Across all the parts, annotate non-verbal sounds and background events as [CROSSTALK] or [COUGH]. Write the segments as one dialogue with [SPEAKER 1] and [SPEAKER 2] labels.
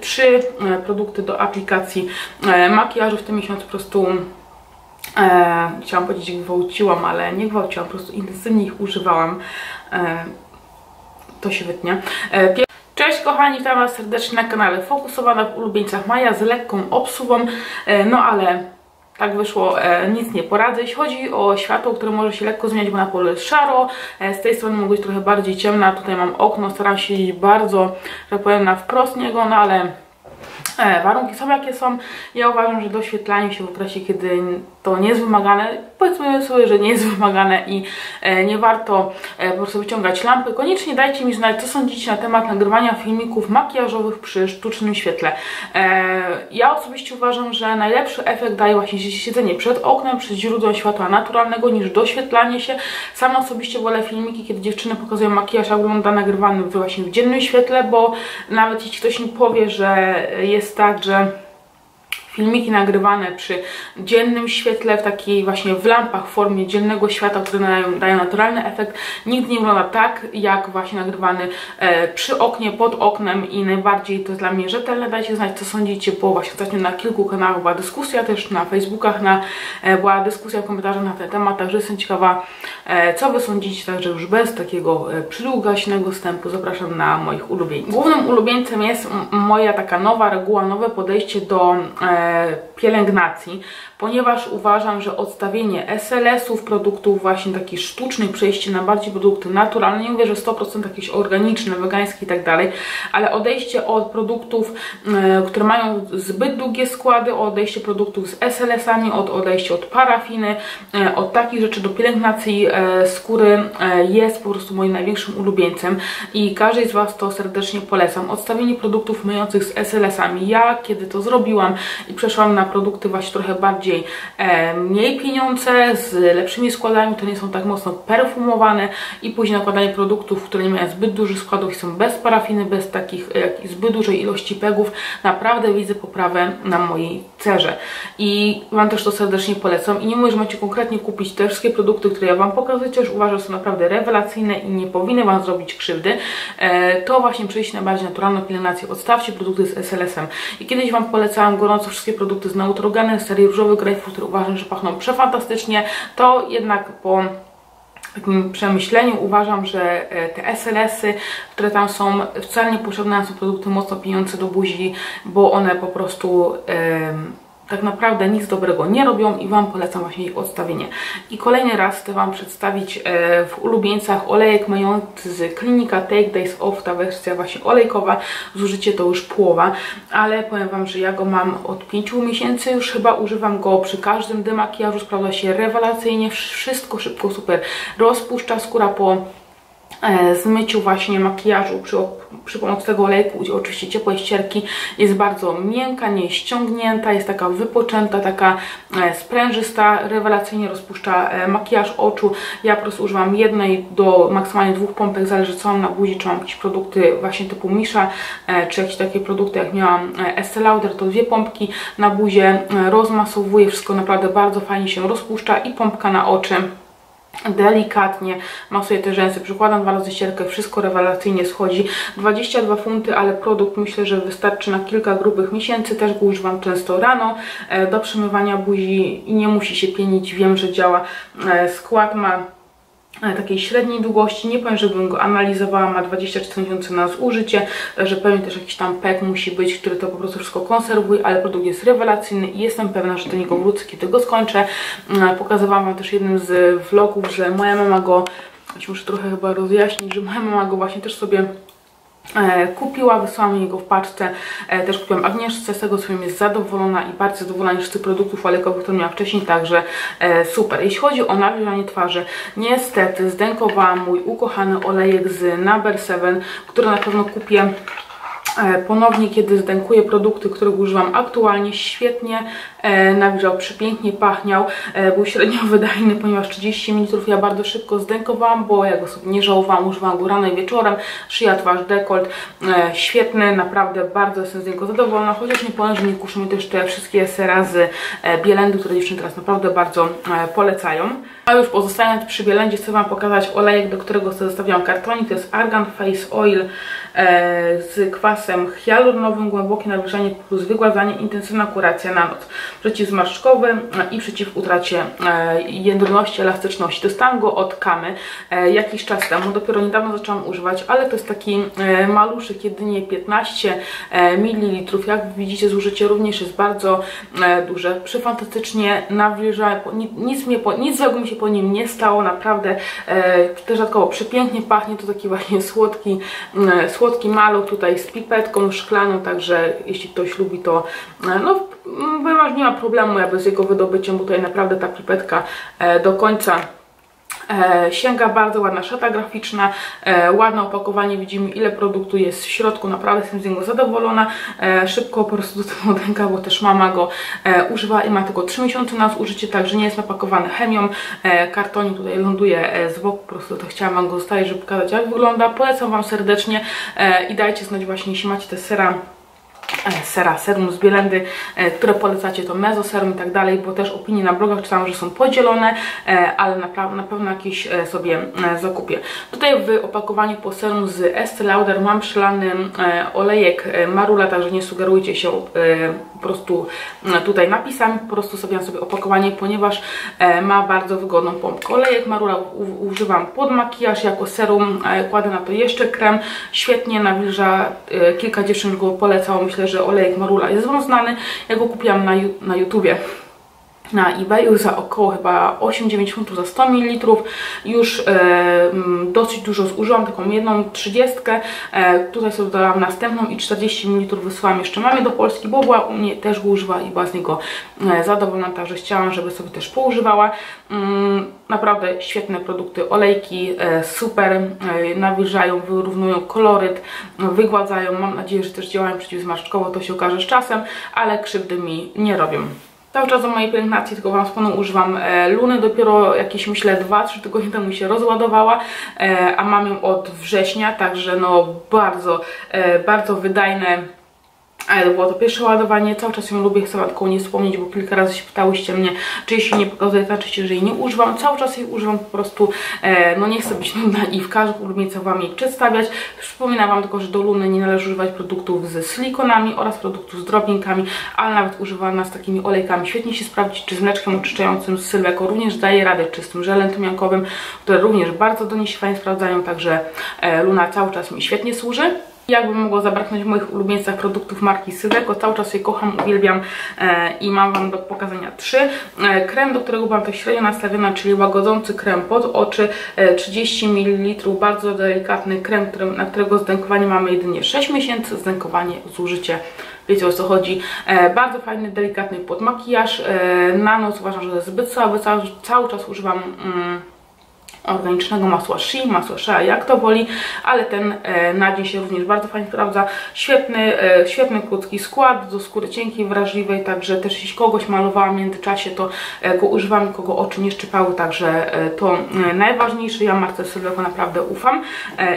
[SPEAKER 1] trzy e, produkty do aplikacji e, makijażu w tym miesiącu po prostu e, chciałam powiedzieć gwałciłam, ale nie gwałciłam, po prostu intensywnie ich używałam. E, to się wytnie. E, Cześć kochani, witam Was serdecznie na kanale Fokusowana w ulubieńcach Maja z lekką obsługą, e, no ale tak wyszło, e, nic nie poradzę. Jeśli chodzi o światło, które może się lekko zmieniać, bo na polu jest szaro, e, z tej strony mogę być trochę bardziej ciemna, tutaj mam okno, staram się iść bardzo, że powiem, na wprost niego, no ale warunki są jakie są. Ja uważam, że doświetlanie się w okresie, kiedy to nie jest wymagane, powiedzmy sobie, że nie jest [LAUGHS] wymagane i e, nie warto e, po prostu wyciągać lampy. Koniecznie dajcie mi znać, co sądzicie na temat nagrywania filmików makijażowych przy sztucznym świetle. E, ja osobiście uważam, że najlepszy efekt daje właśnie siedzenie przed oknem, przed źródłem światła naturalnego niż doświetlanie się. Sama osobiście wolę filmiki, kiedy dziewczyny pokazują makijaż, jak wygląda nagrywany właśnie w dziennym świetle, bo nawet jeśli ktoś mi powie, że jest tak, że filmiki nagrywane przy dziennym świetle, w takiej właśnie w lampach w formie dziennego światła, które dają, dają naturalny efekt, nigdy nie wygląda tak, jak właśnie nagrywany e, przy oknie, pod oknem i najbardziej to jest dla mnie rzetelne. Dajcie znać, co sądzicie, bo właśnie ostatnio na kilku kanałach była dyskusja, też na Facebookach na, e, była dyskusja w komentarzach na ten temat, także jestem ciekawa, e, co wy sądzicie, także już bez takiego e, przydługaśnego wstępu zapraszam na moich ulubieńców. Głównym ulubieńcem jest moja taka nowa reguła, nowe podejście do e, pielęgnacji, ponieważ uważam, że odstawienie SLS-ów, produktów właśnie takich sztucznych, przejście na bardziej produkty naturalne, nie mówię, że 100% jakieś organiczne, wegańskie i tak dalej, ale odejście od produktów, e, które mają zbyt długie składy, odejście produktów z SLS-ami, od odejście od parafiny, e, od takich rzeczy do pielęgnacji e, skóry jest po prostu moim największym ulubieńcem i każdej z Was to serdecznie polecam. Odstawienie produktów myjących z SLS-ami. Ja, kiedy to zrobiłam i przeszłam na produkty właśnie trochę bardziej e, mniej pieniądze, z lepszymi składami, które nie są tak mocno perfumowane i później nakładanie produktów, które nie mają zbyt dużych składów i są bez parafiny, bez takich e, zbyt dużej ilości pegów, naprawdę widzę poprawę na mojej cerze. I Wam też to serdecznie polecam i nie mówię, że macie konkretnie kupić te wszystkie produkty, które ja Wam pokazuję, też uważam, że są naprawdę rewelacyjne i nie powinny Wam zrobić krzywdy. E, to właśnie przejść na bardziej naturalną pielęgnację. Odstawcie produkty z SLS-em. I kiedyś Wam polecałam gorąco wszystkie produkty z Neutrogeny, serii różowy grapefruit, które uważam, że pachną przefantastycznie, to jednak po takim przemyśleniu uważam, że e, te SLS-y, które tam są, wcale nie potrzebne są produkty mocno pijące do buzi, bo one po prostu... Yy, tak naprawdę nic dobrego nie robią i Wam polecam właśnie ich odstawienie. I kolejny raz chcę Wam przedstawić e, w ulubieńcach olejek mający z klinika Take Days Off, ta wersja właśnie olejkowa, zużycie to już połowa, ale powiem Wam, że ja go mam od 5 miesięcy, już chyba używam go przy każdym demakijażu, sprawdza się rewelacyjnie, wszystko szybko, super rozpuszcza skóra po zmyciu właśnie makijażu przy, przy pomocy tego olejku, oczywiście ciepłej ścierki jest bardzo miękka, nie ściągnięta, jest taka wypoczęta, taka e, sprężysta, rewelacyjnie rozpuszcza e, makijaż oczu. Ja po prostu używam jednej do maksymalnie dwóch pompek, zależy co mam na buzi, czy mam jakieś produkty właśnie typu Misha, czy jakieś takie produkty jak miałam Estee Lauder, to dwie pompki na buzie, rozmasowuję, wszystko naprawdę bardzo fajnie się rozpuszcza i pompka na oczy delikatnie masuję te rzęsy, przykładam dwa razy ścierkę, wszystko rewelacyjnie schodzi. 22 funty, ale produkt myślę, że wystarczy na kilka grubych miesięcy, też go używam często rano e, do przemywania buzi i nie musi się pienić, wiem, że działa e, skład ma takiej średniej długości. Nie powiem, żebym go analizowała, ma 24 miesiące na zużycie, także pewnie też jakiś tam pek musi być, który to po prostu wszystko konserwuje, ale produkt jest rewelacyjny i jestem pewna, że do niego wrócę, kiedy go skończę. Mm, pokazywałam Wam też jednym z vlogów, że moja mama go, muszę trochę chyba rozjaśnić, że moja mama go właśnie też sobie E, kupiła, wysłałam jego w paczce, e, też kupiłam Agnieszce, z tego co wiem jest zadowolona i bardzo zadowolona niż z tych produktów olejkowych, które miałam wcześniej, także e, super. Jeśli chodzi o nawilżanie twarzy, niestety zdękowałam mój ukochany olejek z Number 7, który na pewno kupię ponownie, kiedy zdękuję produkty, których używam aktualnie, świetnie e, nawilżał, przepięknie pachniał. E, był średnio [LAUGHS] wydajny, ponieważ 30 ml ja bardzo szybko zdękowałam, bo ja go sobie nie żałowałam, używam go rano i wieczorem. Szyja, twarz, dekolt, e, świetny, naprawdę bardzo jestem z niego zadowolona, chociaż nie powiem, że nie kuszą mi też te wszystkie serazy e, bielendu, które dziewczyny teraz naprawdę bardzo e, polecają. A już pozostając przy bielendzie chcę Wam pokazać olejek, do którego sobie zostawiłam kartonik, to jest Argan Face Oil e, z kwasem hialuronowym, głębokie nawilżanie plus wygładzanie, intensywna kuracja na noc. Przeciwzmarszczkowy e, i przeciw utracie e, jędrności, elastyczności. Dostałam go od Kamy e, jakiś czas temu, dopiero niedawno zaczęłam używać, ale to jest taki e, maluszek, jedynie 15 e, ml. Jak widzicie, zużycie również jest bardzo e, duże. Przefantastycznie nawilża, nic, mnie nic złego mi się po nim nie stało, naprawdę e, też dodatkowo przepięknie pachnie, to taki właśnie słodki, mm, słodki maluch tutaj z pipetką szklaną, także jeśli ktoś lubi to, e, no ponieważ nie ma problemu jakby z jego wydobyciem, bo tutaj naprawdę ta pipetka e, do końca sięga bardzo ładna szata graficzna, e, ładne opakowanie, widzimy ile produktu jest w środku, naprawdę jestem z niego zadowolona. E, szybko po prostu do tego ręka, bo też mama go e, używa i ma tylko 3 miesiące na zużycie, także nie jest napakowany chemią. E, kartonik tutaj ląduje e, z boku, po prostu to chciałam Wam go zostawić, żeby pokazać jak wygląda. Polecam Wam serdecznie e, i dajcie znać właśnie, jeśli macie te sera e, sera, serum z Bielendy, e, które polecacie, to mezoserum i tak dalej, bo też opinie na blogach czytałam, że są podzielone, e, ale na, pewno jakieś e, sobie e, zakupię. Tutaj w opakowaniu po serum z Estee Lauder mam przelany e, olejek e, Marula, także nie sugerujcie się e, po prostu e, tutaj napisami, po prostu sobie sobie opakowanie, ponieważ e, ma bardzo wygodną pompkę. Olejek Marula używam pod makijaż jako serum, e, kładę na to jeszcze krem, świetnie nawilża, e, kilka dziewczyn go polecało, myślę, że olejek Marula jest wam znany, ja go kupiłam na, na YouTubie na eBayu za około chyba 8-9 funtów za 100 ml. Już e, mm, dosyć dużo zużyłam, taką jedną trzydziestkę. E, tutaj sobie dodałam następną i 40 ml wysłałam jeszcze mamie do Polski, bo była u mnie też używa i była z niego e, zadowolona, także chciałam, żeby sobie też poużywała. Mm, naprawdę świetne produkty, olejki, e, super, e, nawilżają, wyrównują koloryt, wygładzają. Mam nadzieję, że też działają przeciwzmarszczkowo, to się okaże z czasem, ale krzywdy mi nie robią. Cały czas do mojej pielęgnacji, tylko Wam wspomnę, używam e, Luny. Dopiero jakieś, myślę, 2-3 tygodnie temu się rozładowała, e, a mam ją od września, także no bardzo, e, bardzo wydajne ale to było to pierwsze ładowanie, cały czas ją lubię, chcę Wam tylko nie wspomnieć, bo kilka razy się pytałyście mnie, czy jeśli nie pokazuję, to znaczy, że jej nie używam, cały czas jej używam po prostu, e, no nie chcę być nudna i w każdym ulubieńcu Wam jej przedstawiać. Przypominam Wam tylko, że do Luny nie należy używać produktów ze silikonami oraz produktów z drobinkami, ale nawet używana z takimi olejkami świetnie się sprawdzi, czy z mleczkiem oczyszczającym z Sylweko również daje radę, czy z tym żelem tymiankowym, które również bardzo do niej się fajnie sprawdzają, także e, Luna cały czas mi świetnie służy. Jakby mogło zabraknąć w moich ulubieńcach produktów marki Sylweko, cały czas je kocham, uwielbiam e, i mam Wam do pokazania trzy. E, krem, do którego byłam tak średnio nastawiona, czyli łagodzący krem pod oczy, e, 30 ml, bardzo delikatny krem, na którego zdękowanie mamy jedynie 6 miesięcy, zdękowanie, zużycie wiecie o co chodzi. E, bardzo fajny, delikatny pod makijaż. E, na noc uważam, że zbyt słaby, cały, cały czas używam... Mm, organicznego masła Shea, masła Shea, jak to woli, ale ten e, na dzień się również bardzo fajnie sprawdza. Świetny, e, świetny krótki skład do skóry cienkiej, wrażliwej, także też jeśli kogoś malowałam w międzyczasie, to e, go używam, kogo oczy nie szczypały, także to najważniejsze. Ja marce Sylweko naprawdę ufam.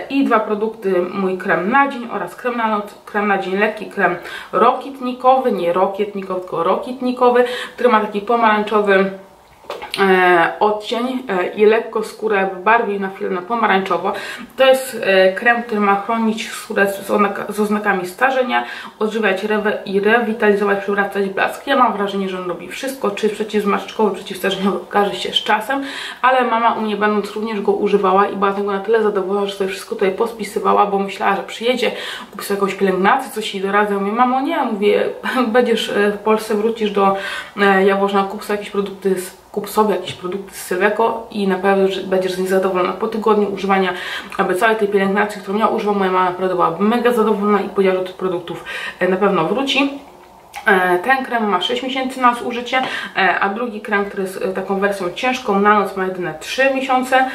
[SPEAKER 1] I dwa produkty, mój krem na dzień oraz krem na noc, krem na dzień lekki, krem rokitnikowy, nie rokietnikowy, tylko rokitnikowy, który ma taki pomarańczowy odcień e, i lekko skórę bardziej na chwilę na pomarańczowo. To jest e, krem, który ma chronić skórę z, oznak z oznakami starzenia, odżywiać rewe i rewitalizować, przywracać blask. Ja mam wrażenie, że on robi wszystko, czy przeciwzmarszczkowy, przeciwstarzeniowy, okaże się z czasem, ale mama u mnie będąc również go używała i była tego na tyle zadowolona, że sobie wszystko tutaj pospisywała, bo myślała, że przyjedzie, kupi sobie jakąś pielęgnację, coś jej doradzę. Mówię, mamo nie, mówię, [LAUGHS] będziesz e, w Polsce, wrócisz do e, Jaworzna, kup sobie jakieś produkty z kup sobie jakieś produkty z Sylweko i na pewno będziesz z nich zadowolona. Po tygodniu używania aby całej tej pielęgnacji, którą ja używam, moja mama naprawdę była mega zadowolona i powiedziała, że tych produktów e, na pewno wróci. E, Ten krem ma 6 miesięcy na zużycie, e, a drugi krem, który jest taką wersją ciężką na noc ma jedyne 3 miesiące.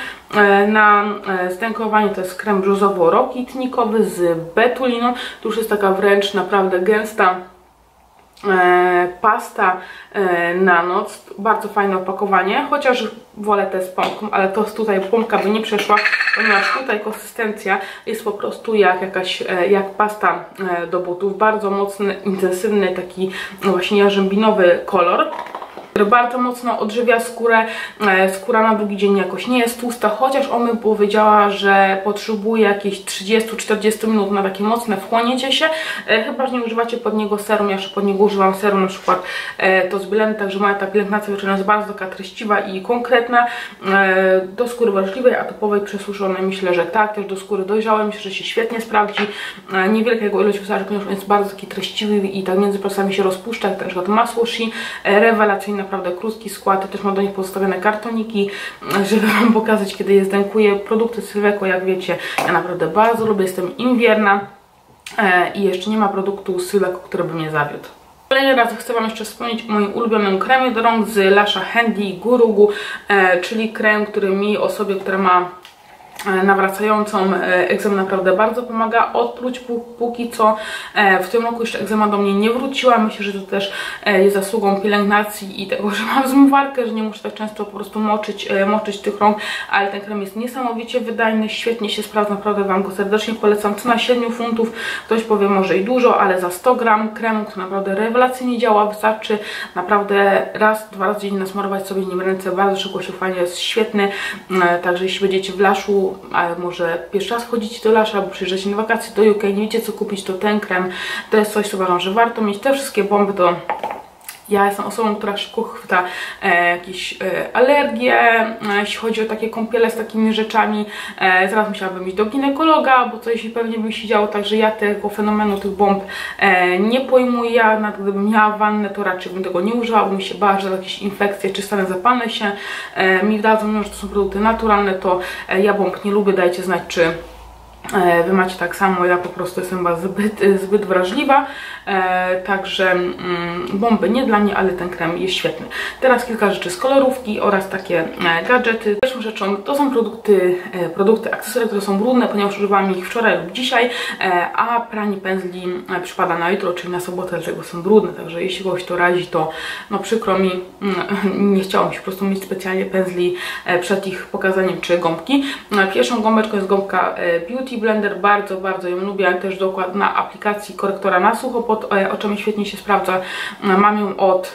[SPEAKER 1] Na e, zdękowanie to jest krem brzozowo-rokitnikowy z betuliną. To już jest taka wręcz naprawdę gęsta pasta e, na noc. Bardzo fajne opakowanie, chociaż wolę te z pompką, ale to tutaj pompka by nie przeszła, ponieważ tutaj konsystencja jest po prostu jak jakaś, e, jak pasta e, do butów. Bardzo mocny, intensywny, taki właśnie jarzębinowy kolor. Który bardzo mocno odżywia skórę. E, skóra na drugi dzień jakoś nie jest tłusta, chociaż on mi powiedziała, że potrzebuje jakieś 30-40 minut na takie mocne wchłonięcie się, e, chyba, że nie używacie pod niego serum, ja jeszcze pod niego używam serum, na przykład e, to z Blend, także moja ta pielęgnacja wieczorna jest bardzo taka treściwa i konkretna, do skóry wrażliwej, a topowej przesuszonej. Myślę, że tak, też do skóry dojrzałej, myślę, że się świetnie sprawdzi, niewielka jego ilość wystarczy, ponieważ on jest bardzo taki treściwy i tak między palcami się rozpuszcza, jak na przykład masło Shi, rewelacyjny, naprawdę krótki skład, też mam do nich pozostawione kartoniki, żeby Wam pokazać, kiedy je zdękuję. Produkty Sylweko, jak wiecie, ja naprawdę bardzo lubię, jestem im wierna e, i jeszcze nie ma produktu Sylweko, który by mnie zawiódł. Kolejny raz chcę Wam jeszcze wspomnieć o moim ulubionym kremie do rąk z Lasha Handy Gurugu, e, czyli krem, który mi osobie, która ma nawracającą e, egzemę naprawdę bardzo pomaga odpluć póki co. E, w tym roku jeszcze egzema do mnie nie wróciła. Myślę, że to też jest zasługą pielęgnacji i tego, [LAUGHS] że mam zmywarkę, że nie muszę tak często po prostu moczyć, moczyć tych rąk, ale ten krem jest niesamowicie wydajny, świetnie się sprawdza, naprawdę Wam go serdecznie polecam. Cena 7 funtów, ktoś powie może i dużo, ale za 100 gram kremu, który naprawdę rewelacyjnie działa, wystarczy naprawdę raz, dwa razy dziennie nasmarować sobie nim ręce, bardzo szybko się fajnie, jest świetny, także jeśli będziecie w laszu ale może pierwszy raz chodzicie do Lasza, albo przyjeżdżacie na wakacje do UK, nie wiecie co kupić, to ten krem to jest coś, co uważam, że warto mieć. Te wszystkie bomby to ja jestem osobą, która szybko chwyta e, jakieś e, alergie, e, jeśli chodzi o takie kąpiele z takimi rzeczami. E, zaraz musiałabym iść do ginekologa, bo coś pewnie by się działo, także ja tego fenomenu, tych bomb e, nie pojmuję. Ja nawet gdybym miała wannę, to raczej bym tego nie użyła, bo mi się bała, że jakieś infekcje czy stany zapalne się e, mi wdadzą, mimo że to są produkty naturalne, to e, ja bomb nie lubię, dajcie znać, czy wy macie tak samo, ja po prostu jestem chyba zbyt, zbyt wrażliwa, e, także mm, bomby nie dla mnie, ale ten krem jest świetny. Teraz kilka rzeczy z kolorówki oraz takie e, gadżety. Pierwszą rzeczą to są produkty, e, produkty, akcesoria, które są brudne, ponieważ używam ich wczoraj lub dzisiaj, e, a pranie pędzli e, przypada na jutro, czyli na sobotę, dlatego są brudne, także jeśli kogoś to razi, to no przykro mi, mm, [LAUGHS] nie chciałam się po prostu mieć specjalnie pędzli przed ich pokazaniem czy gąbki. Pierwszą gąbeczką jest gąbka Beauty Blender, bardzo, bardzo ją lubię, też dokład na aplikacji korektora na sucho pod e, oczami świetnie się sprawdza. E, mam ją od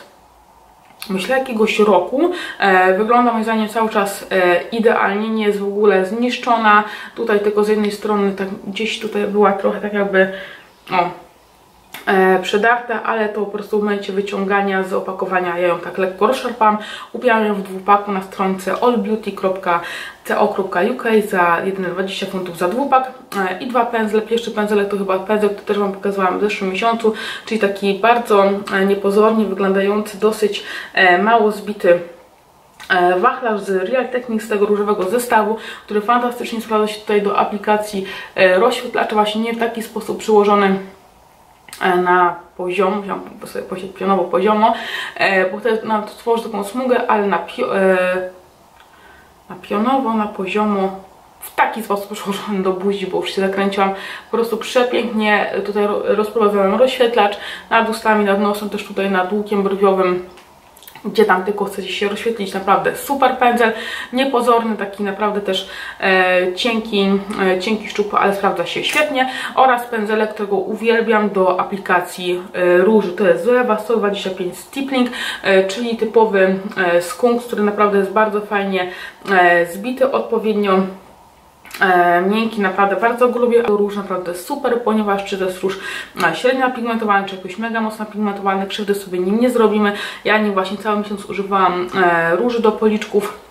[SPEAKER 1] myślę jakiegoś roku. E, wygląda moim zdaniem cały czas idealnie, nie jest w ogóle zniszczona. Tutaj tylko z jednej strony tak gdzieś tutaj była trochę tak jakby o, e, przedarta, ale to po prostu w momencie wyciągania z opakowania ja ją tak lekko rozszarpałam. Kupiłam ją w dwupaku na stronce allbeauty.co.uk za jedyne 20 funtów za dwupak e, i dwa pędzle. Pierwszy pędzelek to chyba pędzel, który też Wam pokazałam w zeszłym miesiącu, czyli taki bardzo e, niepozornie wyglądający, dosyć mało zbity wachlarz z Real Techniques, tego różowego zestawu, który fantastycznie sprawdza się tutaj do aplikacji rozświetlacza, właśnie nie w taki sposób przyłożony na poziom, wziąłam sobie pionowo poziomo, e, bo wtedy nam tworzy taką smugę, ale na, pio, e, na pionowo, na poziomo w taki sposób przyłożony do buzi, bo już się zakręciłam. Po prostu przepięknie tutaj rozprowadzałem rozświetlacz nad ustami, nad nosem, też tutaj nad łukiem brwiowym gdzie tam tylko chcecie się rozświetlić, naprawdę super pędzel, niepozorny, taki naprawdę też e, cienki, e, cienki szczupły, ale sprawdza się świetnie. Oraz pędzelek, którego uwielbiam do aplikacji e, róży, to jest Zoewa 125 Stippling, e, czyli typowy e, skunk, który naprawdę jest bardzo fajnie e, zbity odpowiednio E, miękki, naprawdę bardzo go lubię. Róż naprawdę super, ponieważ czy to jest róż e, średnio pigmentowany, czy jakoś mega mocno pigmentowany, krzywdy sobie nim nie zrobimy. Ja nim właśnie cały miesiąc używałam e, róży do policzków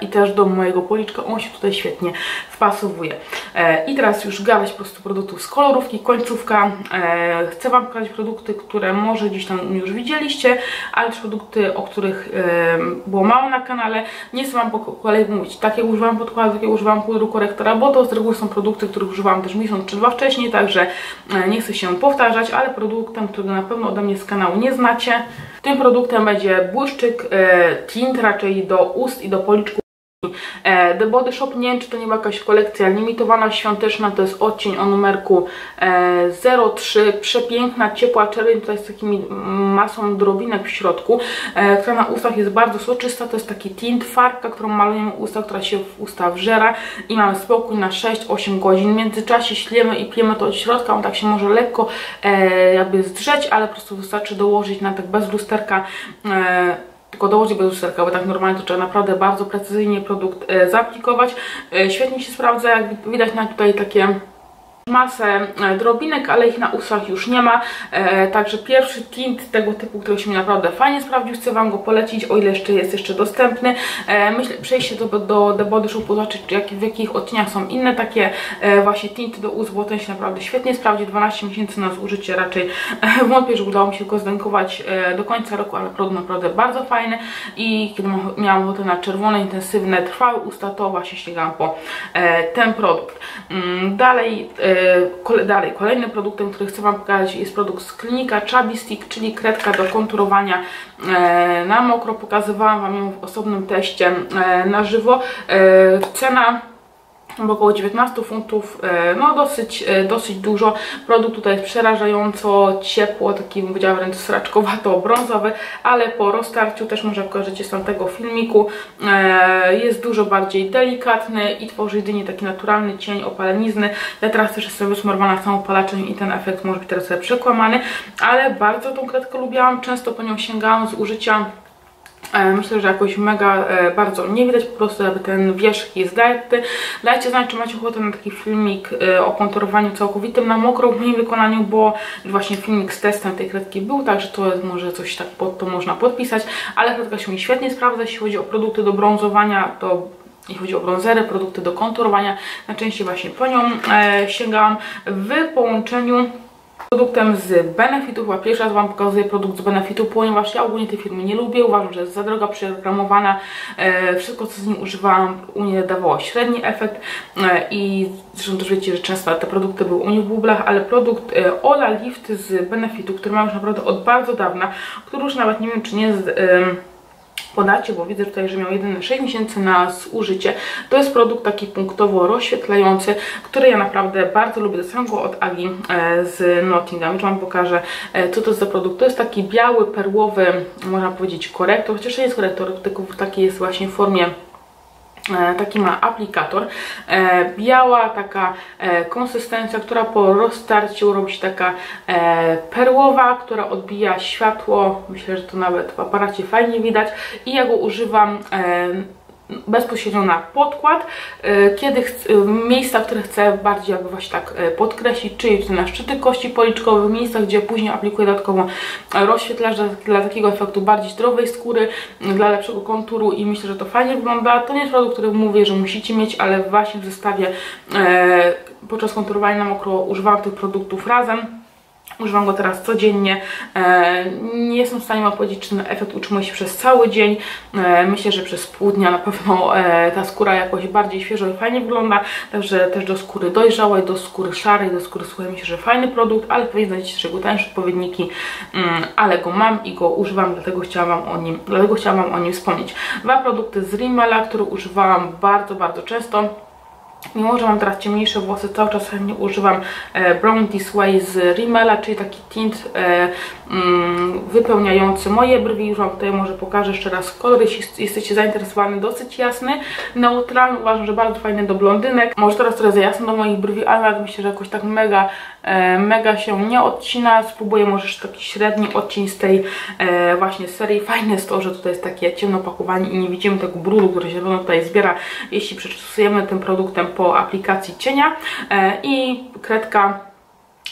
[SPEAKER 1] i też do mojego policzka, on się tutaj świetnie wpasowuje. E, I teraz już gadać po prostu produktów z kolorówki, końcówka. E, chcę Wam pokazać produkty, które może gdzieś tam już widzieliście, ale też produkty, o których było mało na kanale. Nie chcę Wam po kolei mówić, takie używam podkładu, takie używam pudru korektora, bo to z reguły są produkty, których używałam też miesiąc czy dwa wcześniej, także nie chcę się powtarzać, ale produktem, który na pewno ode mnie z kanału nie znacie. Tym produktem będzie błyszczyk tint raczej do ust i do policzku E, The Body Shop, nie wiem czy to nie była jakaś kolekcja limitowana, świąteczna, to jest odcień o numerku 03, przepiękna, ciepła czerwień, tutaj z takimi masą drobinek w środku, która na ustach jest bardzo soczysta, to jest taki tint, farbka, którą malujemy usta, która się w usta wżera i mamy spokój na 6-8 godzin, w międzyczasie ślemy i pijemy to od środka, on tak się może lekko jakby zdrzeć, ale po prostu wystarczy dołożyć na tak bez lusterka tylko dołożyć bez lusterka, bo tak normalnie to trzeba naprawdę bardzo precyzyjnie produkt e, zaaplikować. E, świetnie się sprawdza, jak widać na tutaj takie masę e, drobinek, ale ich na ustach już nie ma, e, także pierwszy tint tego typu, który się mi naprawdę fajnie sprawdził, chcę Wam go polecić, o ile jeszcze jest jeszcze dostępny. E, myślę, przejście do, do The Body Shop, zobaczyć jak, w jakich odcieniach są inne takie e, właśnie tinty do ust, bo ten się naprawdę świetnie sprawdzi, 12 miesięcy na zużycie, raczej e, wątpię, że udało mi się go zdękować e, do końca roku, ale produkt naprawdę bardzo fajny i kiedy miałam ochotę na czerwone, intensywne, trwałe usta, to właśnie sięgałam po ten produkt. Mm, dalej dalej, kolejnym produktem, który chcę Wam pokazać jest produkt z klinika Chubby Stick, czyli kredka do konturowania e, na mokro. Pokazywałam Wam ją w osobnym teście e, na żywo. E, cena około 19 funtów, e, no dosyć, e, dosyć dużo. Produkt tutaj jest przerażająco ciepło, taki bym powiedziała wręcz sraczkowato brązowy, ale po roztarciu też może kojarzycie z tamtego filmiku, e, jest dużo bardziej delikatny i tworzy jedynie taki naturalny cień opalenizny. Ja teraz też jestem wysmarowana całą palaczem i ten efekt może być teraz sobie przekłamany, ale bardzo tą kredkę lubiłam, często po nią sięgałam z użycia myślę, że jakoś mega e, bardzo nie widać, po prostu jakby ten wierzch jest dajty. Dajcie znać, czy macie ochotę na taki filmik e, o konturowaniu całkowitym na mokro w moim wykonaniu, bo właśnie filmik z testem tej kredki był, także to może coś tak pod to można podpisać, ale kredka się mi świetnie sprawdza, jeśli chodzi o produkty do brązowania, to jeśli chodzi o bronzery, produkty do konturowania, najczęściej właśnie po nią e, sięgałam w połączeniu produktem z Benefitów, chyba pierwszy raz Wam pokazuję produkt z Benefitu, ponieważ ja ogólnie tej firmy nie lubię, uważam, że jest za droga, przereklamowana, e, wszystko co z niej używałam u niej dawało średni efekt e, i zresztą też wiecie, że często te produkty były u nich w bublach, ale produkt e, Ola Lift z Benefitu, który mam już naprawdę od bardzo dawna, który już nawet nie wiem czy nie jest... E, podacie, bo widzę tutaj, że miał jedyne 6 miesięcy na zużycie. To jest produkt taki punktowo rozświetlający, który ja naprawdę bardzo lubię. Dostałam go od Agi e, z Nottingham. Już Wam pokażę, e, co to jest za produkt. To jest taki biały, perłowy, można powiedzieć korektor, chociaż nie jest korektor, tylko taki jest właśnie w formie taki ma aplikator. E, biała taka e, konsystencja, która po roztarciu robi się taka perłowa, która odbija światło. Myślę, że to nawet w aparacie fajnie widać i ja go używam bezpośrednio na podkład, e, kiedy chcę, miejsca, które chcę bardziej jakby właśnie tak e, podkreślić, czyli na szczyty kości policzkowych, miejsca, gdzie później aplikuję dodatkowo rozświetlacz dla, takiego efektu bardziej zdrowej skóry, dla lepszego konturu i myślę, że to fajnie wygląda. To nie jest produkt, który mówię, że musicie mieć, ale właśnie w zestawie e, podczas konturowania na mokro używałam tych produktów razem Używam go teraz codziennie. E, nie jestem w stanie Wam powiedzieć, czy ten efekt utrzymuje się przez cały dzień. E, myślę, że przez pół dnia na pewno e, ta skóra jakoś bardziej świeżo i fajnie wygląda. Także też do skóry dojrzałej, do skóry szarej, do skóry suchej myślę, że fajny produkt, ale pewnie znajdziecie jego tańsze odpowiedniki. Mm, ale go mam i go używam, dlatego chciałam o nim, dlatego chciałam o nim wspomnieć. Dwa produkty z Rimmela, które używałam bardzo, bardzo często. Mimo, że mam teraz ciemniejsze włosy, cały czas chętnie używam e, Brown This Way z Rimmela, czyli taki tint e, mm, wypełniający moje brwi. Już Wam tutaj może pokażę jeszcze raz kolor, jeśli jesteście zainteresowani, dosyć jasny, neutralny, uważam, że bardzo fajny do blondynek. Może teraz trochę za jasno do moich brwi, ale myślę, że jakoś tak mega, e, mega się nie odcina. Spróbuję może jeszcze taki średni odcień z tej właśnie serii. Fajne jest to, że tutaj jest takie ciemno pakowanie i nie widzimy tego brudu, który się tutaj zbiera, jeśli przeczusujemy tym produktem po aplikacji cienia e, i kredka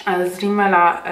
[SPEAKER 1] z Rimmela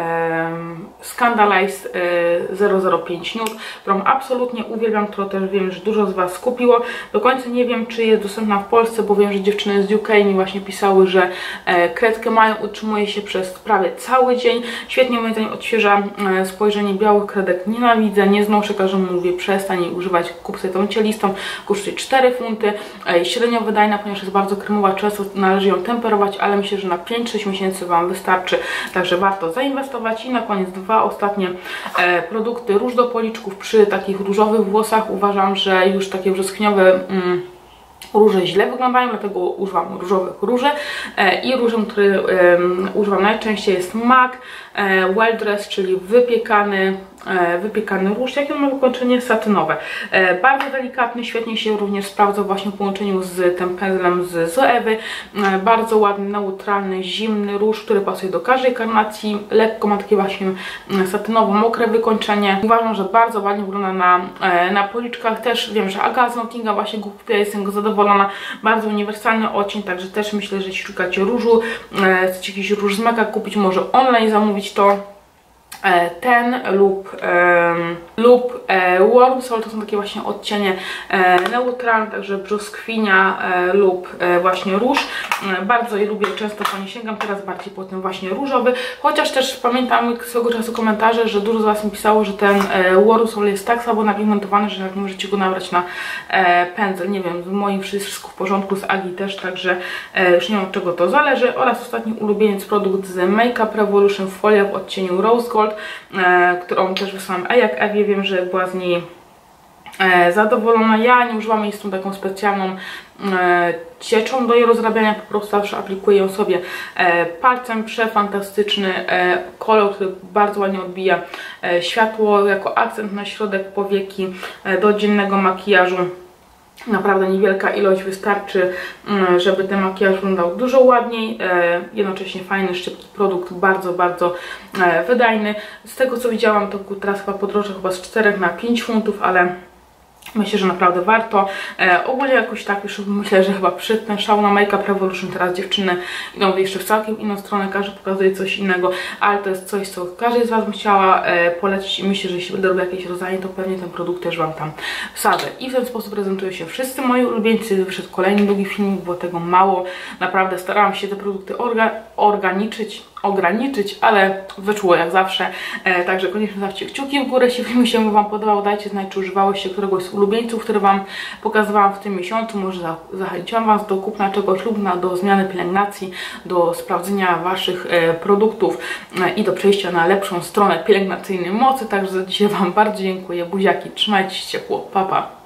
[SPEAKER 1] um, Scandalized e, 005 Nude, którą absolutnie uwielbiam, którą też wiem, że dużo z Was kupiło. Do końca nie wiem, czy jest dostępna w Polsce, bo wiem, że dziewczyny z UK mi właśnie pisały, że e, kredkę mają, utrzymuje się przez prawie cały dzień. Świetnie moim zdaniem odświeża e, spojrzenie białych kredek. Nienawidzę, nie znoszę, każdemu mówię, przestań jej używać, kup sobie tą cielistą, kosztuje 4 funty, e, średnio wydajna, ponieważ jest bardzo kremowa, często należy ją temperować, ale myślę, że na 5-6 miesięcy Wam wystarczy Także warto zainwestować. I na koniec dwa ostatnie e, produkty. Róż do policzków przy takich różowych włosach. Uważam, że już takie brzoskwiniowe... Mm, róże źle wyglądają, dlatego używam różowych róży e, i różem, który używam najczęściej jest MAC e, Well Dress, czyli wypiekany wypiekany róż, jakie ma wykończenie satynowe. E, bardzo delikatny, świetnie się również sprawdza właśnie w połączeniu z tym pędzlem z Zoewy. E, bardzo ładny, neutralny, zimny róż, który pasuje do każdej karnacji. Lekko ma takie właśnie satynowo mokre wykończenie. Uważam, że bardzo ładnie wygląda na, na policzkach. Też wiem, że Aga z Nottinga właśnie go kupiła, jestem go zadowolona. Bardzo uniwersalny odcień, także też myślę, że jeśli szukacie różu, chcecie jakiś róż z kupić, może online zamówić to E, ten lub, lub e, Warm Soul to są takie właśnie odcienie e, neutralne, także brzoskwinia e, lub e, właśnie róż. E, bardzo je lubię, często po nie sięgam, teraz bardziej po tym właśnie różowy, chociaż też pamiętam swego czasu komentarze, że dużo z Was mi pisało, że ten e, Warm Soul jest tak słabo napigmentowany, że nie możecie go nabrać na e, pędzel, nie wiem, z moim wszystko w porządku, z Agi też, także e, już nie wiem od czego to zależy. Oraz ostatni ulubieniec produkt z Makeup Revolution folia w odcieniu Rose Gold e, którą też wysłałam A jak Ewie, wiem, że była z niej e, zadowolona. Ja nie używam jej z tą taką specjalną e, cieczą do jej rozrabiania, po prostu zawsze aplikuję ją sobie e, palcem, przefantastyczny e, kolor, który bardzo ładnie odbija e, światło jako akcent na środek powieki e, do dziennego makijażu Naprawdę niewielka ilość wystarczy, mm, żeby ten makijaż wyglądał dużo ładniej. E, jednocześnie fajny, szybki produkt, bardzo, bardzo e, wydajny. Z tego co widziałam, to teraz chyba podroże chyba z 4 na 5 funtów, ale Myślę, że naprawdę warto. E, ogólnie jakoś tak już myślę, że chyba przy ten szał na Make Up Revolution teraz dziewczyny idą jeszcze w całkiem inną stronę, każdy pokazuje coś innego, ale to jest coś, co każdy z Was chciała e, polecić i myślę, że jeśli będę robiła jakieś rozdanie, to pewnie ten produkt też Wam tam wsadzę. I w ten sposób prezentują się wszyscy moi ulubieńcy. Wyszedł kolejny długi filmik, było tego mało. Naprawdę starałam się te produkty orga organiczyć, ograniczyć, ale wyszło jak zawsze. E, także koniecznie zostawcie kciuki w górę, jeśli film się Wam podobał. Dajcie znać, czy używałyście któregoś z ulubieńców, które Wam pokazywałam w tym miesiącu. Może za, zachęciłam Was do kupna czegoś lub na, do zmiany pielęgnacji, do sprawdzenia Waszych e, produktów e, i do przejścia na lepszą stronę pielęgnacyjnej mocy. Także za dzisiaj Wam bardzo dziękuję. Buziaki, trzymajcie się ciepło. Pa, pa.